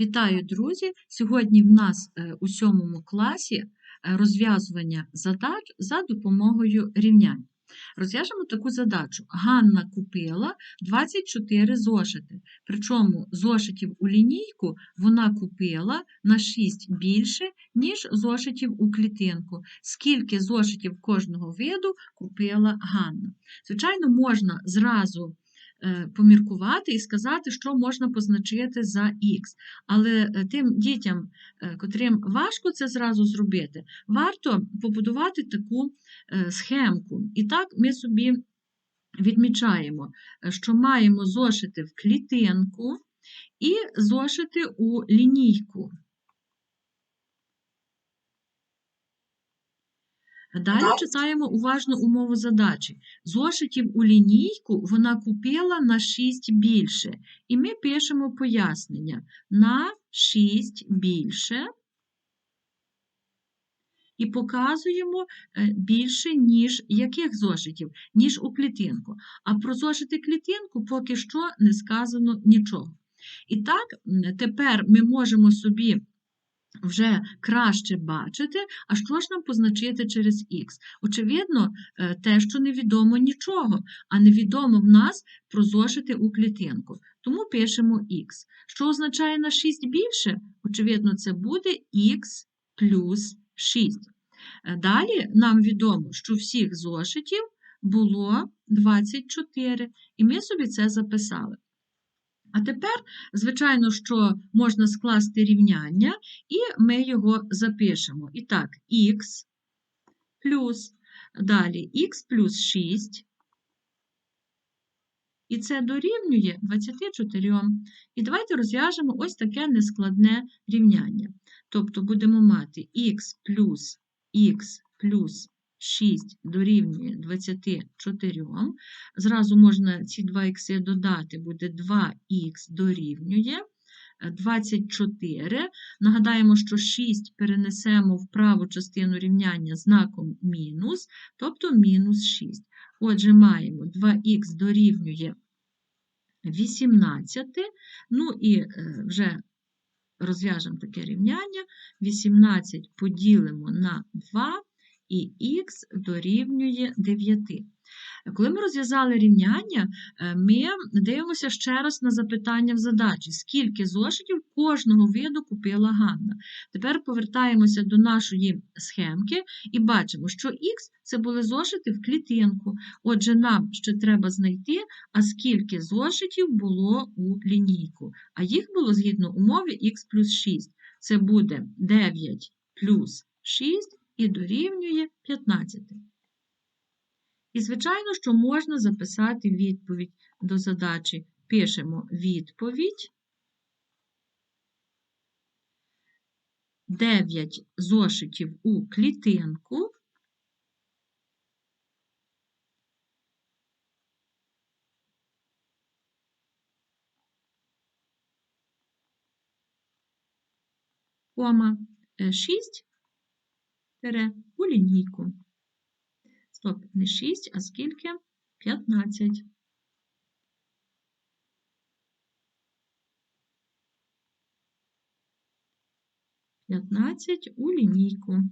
Вітаю, друзі! Сьогодні в нас е, у сьомому класі е, розв'язування задач за допомогою рівнянь. Розв'яжемо таку задачу. Ганна купила 24 зошити. Причому зошитів у лінійку вона купила на 6 більше, ніж зошитів у клітинку. Скільки зошитів кожного виду купила Ганна? Звичайно, можна зразу поміркувати і сказати, що можна позначити за х. Але е, тим дітям, е, котрим важко це зразу зробити, варто побудувати таку схемку. І так ми собі відмічаємо, що маємо зошити в клітинку і зошити у лінійку. Далі читаємо уважно умову задачі. Зошитів у лінійку вона купила на 6 більше. І ми пишемо пояснення на 6 більше. І показуємо е, більше, ніж яких зошитів, ніж у клітинку. А про зошити клітинку поки що не сказано нічого. І так, тепер ми можемо собі вже краще бачити, а що ж нам позначити через х? Очевидно, е, те, що невідомо нічого, а невідомо в нас про зошити у клітинку. Тому пишемо х. Що означає на 6 більше? Очевидно, це буде х плюс 6. Е, далі нам відомо, що всіх зошитів було 24, і ми собі це записали. А тепер, звичайно, що можна скласти рівняння, і ми його запишемо. І так, х плюс, далі х плюс 6. І це дорівнює 24. І давайте розв'яжемо ось таке нескладне рівняння. Тобто будемо мати х плюс х плюс 6 дорівнює 24. Зразу можна ці 2 х додати, буде 2х дорівнює 24. Нагадаємо, що 6 перенесемо в праву частину рівняння знаком мінус, тобто мінус 6. Отже, маємо 2х дорівнює 18. Ну і е, вже розв'яжемо таке рівняння. 18 поділимо на 2 і х дорівнює 9. Коли ми розв'язали рівняння, е, ми дивимося ще раз на запитання в задачі, скільки зошитів кожного виду купила Ганна. Тепер повертаємося до нашої схемки і бачимо, що х це були зошити в клітинку. Отже, нам ще треба знайти, а скільки зошитів було у лінійку. А їх було згідно умови х плюс 6. Це буде 9 плюс 6 і дорівнює 15. І, звичайно, що можна записати відповідь до задачі. Пишемо відповідь. 9 зошитів у клітинку. Кома 6 тире у лінійку. Стоп, не 6, а скільки? 15. П'ятнадцять у лінійку.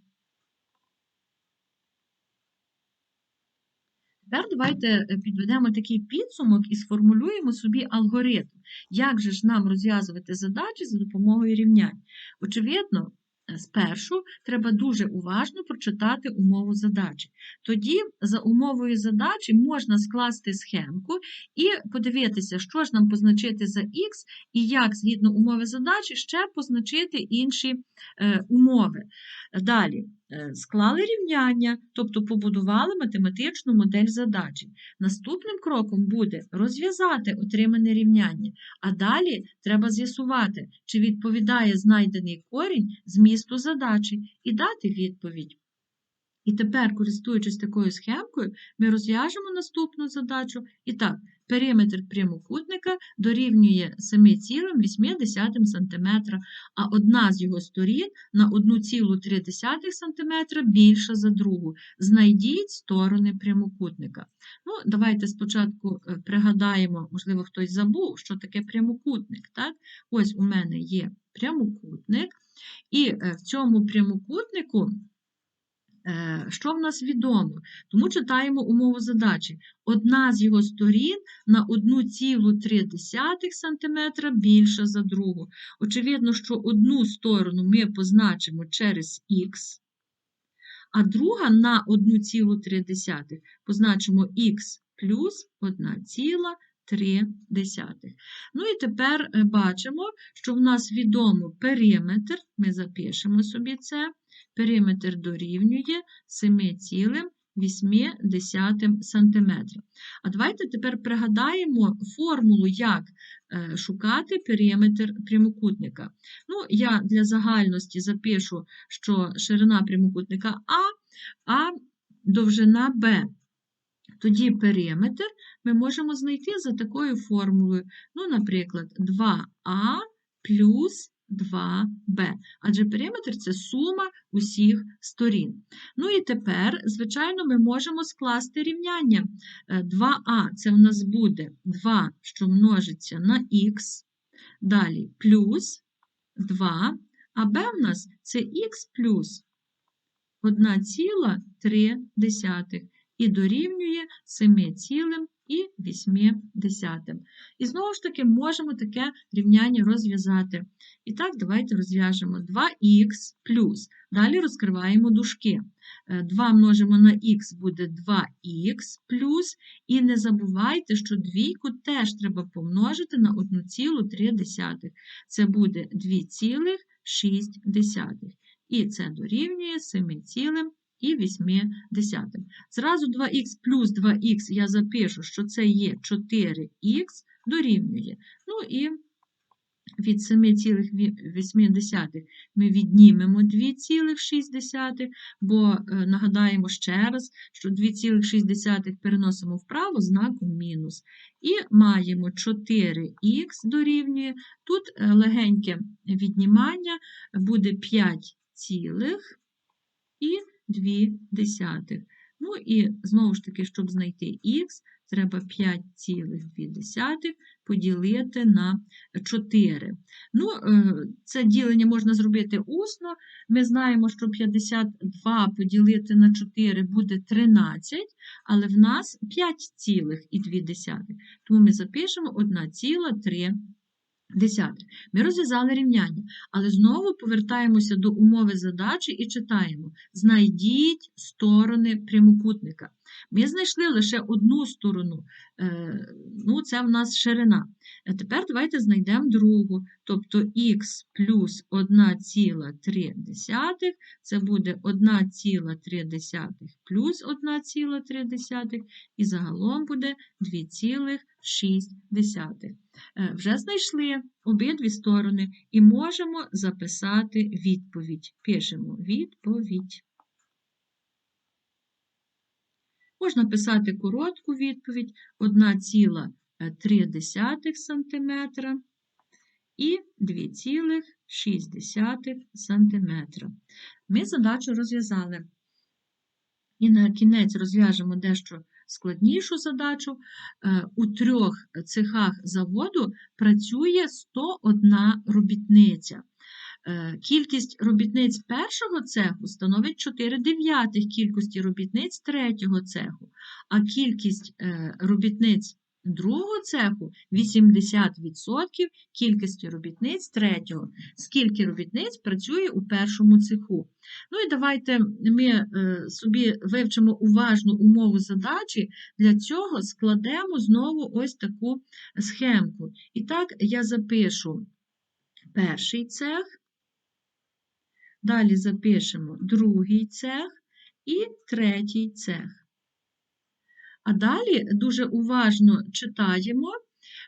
Тепер давайте е, підведемо такий підсумок і сформулюємо собі алгоритм. Як же ж нам розв'язувати задачі за допомогою рівнянь? Очевидно, спершу треба дуже уважно прочитати умову задачі. Тоді, за умовою задачі, можна скласти схемку і подивитися, що ж нам позначити за х, і як, згідно умови задачі, ще позначити інші е, умови. Далі. Е, склали рівняння, тобто побудували математичну модель задачі. Наступним кроком буде розв'язати отримане рівняння, а далі треба з'ясувати, чи відповідає знайдений корінь змісту задачі і дати відповідь. І тепер, користуючись такою схемкою, ми розв'яжемо наступну задачу. І так, периметр прямокутника дорівнює 7,8 см, а одна з його сторін на 1,3 см більша за другу. Знайдіть сторони прямокутника. Ну, Давайте спочатку е, пригадаємо, можливо, хтось забув, що таке прямокутник. Так? Ось у мене є прямокутник, і е, в цьому прямокутнику. Е, що в нас відомо? Тому читаємо умову задачі. Одна з його сторін на 1,3 см більша за другу. Очевидно, що одну сторону ми позначимо через х, а друга на 1,3 позначимо х плюс 1,3. Ну і тепер е, бачимо, що в нас відомо периметр, ми запишемо собі це периметр дорівнює 7,8 см. А давайте тепер пригадаємо формулу, як е, шукати периметр прямокутника. Ну, Я для загальності запишу, що ширина прямокутника А, а довжина Б. Тоді периметр ми можемо знайти за такою формулою. Ну, Наприклад, 2А плюс 2b. Адже периметр це сума усіх сторін. Ну і тепер, звичайно, ми можемо скласти рівняння. 2а е, це в нас буде 2, що множиться на х, далі плюс 2, а b в нас це х плюс 1,3 і дорівнює 7,3 і 8 десятим. І знову ж таки можемо таке рівняння розв'язати. І так, давайте розв'яжемо 2х плюс. Далі розкриваємо дужки. 2 е, множимо на х буде 2х плюс. І не забувайте, що двійку теж треба помножити на 1,3. Це буде 2,6. І це дорівнює 7,3 і 8 десятим. Зразу 2х плюс 2х я запишу, що це є 4х дорівнює. Ну і від 7,8 ми віднімемо 2,6, бо е, нагадаємо ще раз, що 2,6 переносимо вправо знаком мінус. І маємо 4х дорівнює. Тут е, легеньке віднімання буде 5 цілих і 2 десятих. Ну і знову ж таки, щоб знайти х, треба 5,2 поділити на 4. Ну, е, Це ділення можна зробити усно. Ми знаємо, що 52 поділити на 4 буде 13, але в нас 5,2. Тому ми запишемо 1,3. Десяте. Ми розв'язали рівняння, але знову повертаємося до умови задачі і читаємо: знайдіть сторони прямокутника. Ми знайшли лише одну сторону, е, ну це в нас ширина. А тепер давайте знайдемо другу, тобто х плюс 1,3 це буде 1,3 плюс 1,3, і загалом буде 2,6. Е, вже знайшли обидві сторони і можемо записати відповідь. Пишемо відповідь. Можна писати коротку відповідь 1,3 см і 2,6 см. Ми задачу розв'язали. І на кінець розв'яжемо дещо складнішу задачу. Е, у трьох цехах заводу працює 101 робітниця. Е, кількість робітниць першого цеху становить 4 дев'ятих кількості робітниць третього цеху, а кількість е, робітниць другого цеху 80% кількості робітниць третього. Скільки робітниць працює у першому цеху. Ну і давайте ми е, собі вивчимо уважну умову задачі. Для цього складемо знову ось таку схемку. І так, я запишу перший цех, далі запишемо другий цех і третій цех. А далі дуже уважно читаємо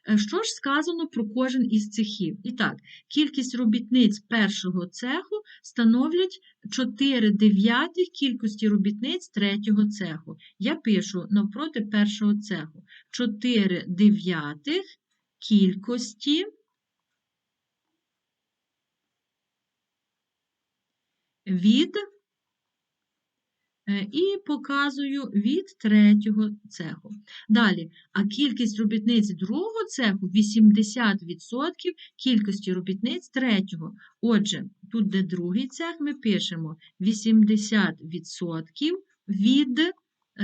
Е, Що ж сказано про кожен із цехів? І так, кількість робітниць першого цеху становлять 4 дев'ятих кількості робітниць третього цеху. Я пишу навпроти першого цеху. 4 дев'ятих кількості від е, і показую від третього цеху. Далі, а кількість робітниць другого цеху 80% кількості робітниць третього. Отже, тут, де другий цех, ми пишемо 80% від,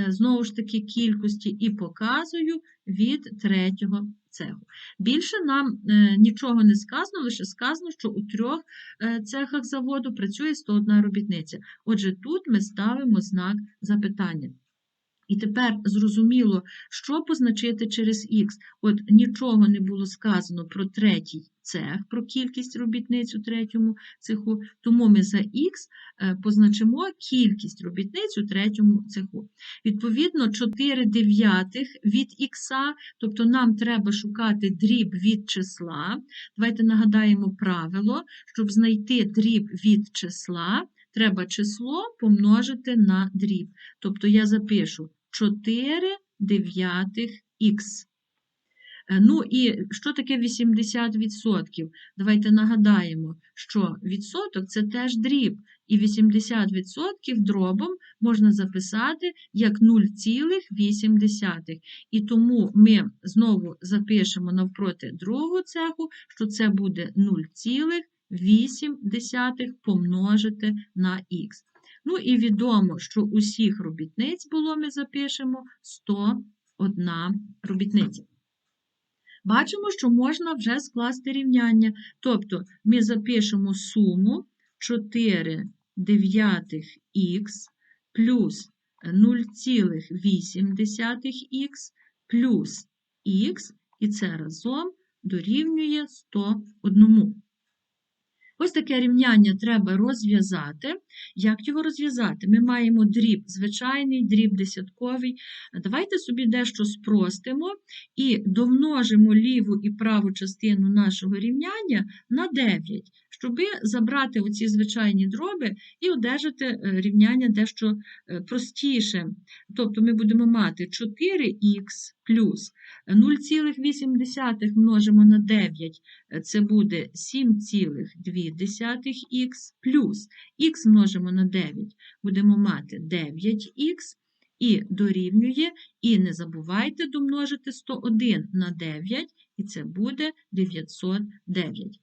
знову ж таки, кількості і показую від третього цеху. Більше нам е, нічого не сказано, лише сказано, що у трьох е, цехах заводу працює 101 робітниця. Отже, тут ми ставимо знак запитання. І тепер зрозуміло, що позначити через Х. От нічого не було сказано про третій цех, про кількість робітниць у третьому цеху, тому ми за Х е, позначимо кількість робітниць у третьому цеху. Відповідно, 4 дев'ятих від Х, тобто нам треба шукати дріб від числа. Давайте нагадаємо правило, щоб знайти дріб від числа, треба число помножити на дріб. Тобто я запишу 4 дев'ятих х. Ну і що таке 80%? Давайте нагадаємо, що відсоток це теж дріб, і 80% дробом можна записати як 0,8. І тому ми знову запишемо навпроти другого цеху, що це буде 0,8 помножити на х. Ну і відомо, що усіх робітниць було, ми запишемо 101 робітниця. Бачимо, що можна вже скласти рівняння. Тобто ми запишемо суму 4 дев'ятих х плюс 0,8х плюс х, і це разом дорівнює 101. Ось таке рівняння треба розв'язати. Як його розв'язати? Ми маємо дріб звичайний, дріб десятковий. Давайте собі дещо спростимо і домножимо ліву і праву частину нашого рівняння на 9, щоб забрати оці звичайні дроби і одержати е, рівняння дещо е, простіше. Тобто ми будемо мати 4х плюс 0,8 множимо на 9, це буде 7,2х плюс х множимо на 9, будемо мати 9х і дорівнює, і не забувайте домножити 101 на 9, і це буде 909.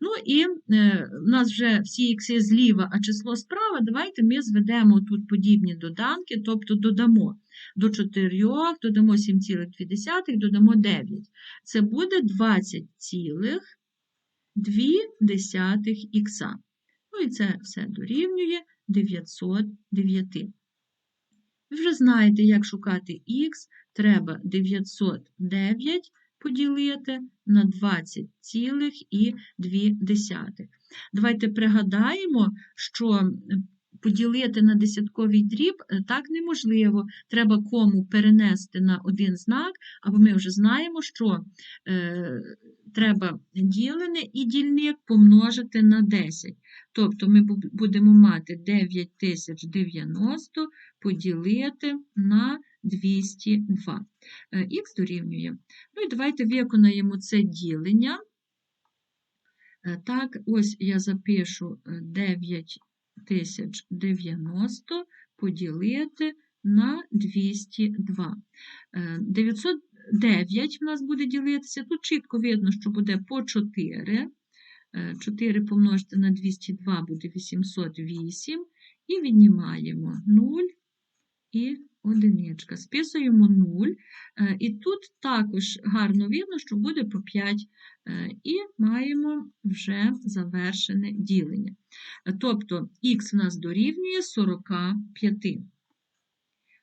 Ну і е, в нас вже всі ікси зліва, а число справа. Давайте ми зведемо тут подібні доданки, тобто додамо до 4, додамо 7,2, додамо 9. Це буде 20,2 х. Ну і це все дорівнює 909. Ви вже знаєте, як шукати х, треба 909 поділити на 20,2. Давайте пригадаємо, що поділити на десятковий дріб е, так неможливо. Треба кому перенести на один знак, або ми вже знаємо, що е, треба ділене і дільник помножити на 10. Тобто ми будемо мати 9090 поділити на 202. Х дорівнює. Ну і давайте виконаємо це ділення. Е, так, ось я запишу 9090 поділити на 202. 909 в нас буде ділитися. Тут чітко видно, що буде по 4. 4 помножити на 202 буде 808. І віднімаємо 0 і одиничка. Списуємо 0. Е, і тут також гарно видно, що буде по 5. Е, і маємо вже завершене ділення. Тобто х у нас дорівнює 45.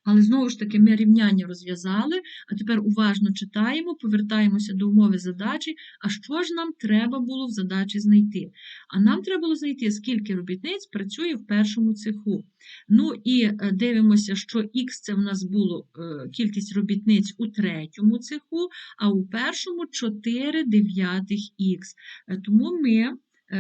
Але знову ж таки ми рівняння розв'язали, а тепер уважно читаємо, повертаємося до умови задачі. А що ж нам треба було в задачі знайти? А нам треба було знайти, скільки робітниць працює в першому цеху. Ну і е, дивимося, що х це в нас було е, кількість робітниць у третьому цеху, а у першому 4 дев'ятих х. Е, Тому ми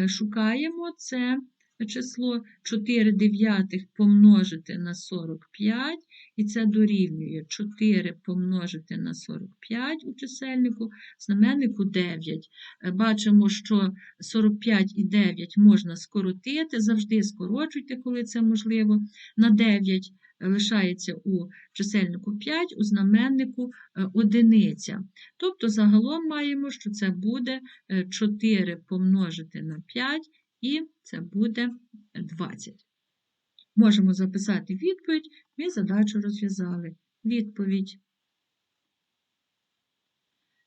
шукаємо це число 4 дев'ятих помножити на 45, і це дорівнює 4 помножити на 45 у чисельнику, знаменнику 9. Е, Бачимо, що 45 і 9 можна скоротити, завжди скорочуйте, коли це можливо. На 9 лишається у чисельнику 5, у знаменнику е, одиниця. Тобто загалом маємо, що це буде е, 4 помножити на 5, і це буде 20. Можемо записати відповідь, ми задачу розв'язали. Відповідь.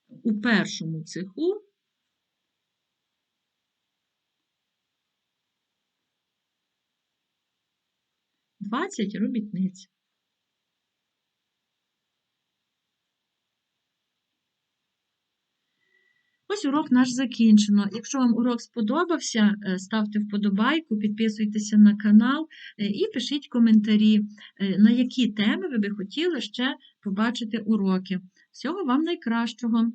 У першому цеху Двадцять робітниць. Ось урок наш закінчено. Якщо вам урок сподобався, е, ставте вподобайку, підписуйтеся на канал е, і пишіть коментарі, е, на які теми ви би хотіли ще побачити уроки. Всього вам найкращого!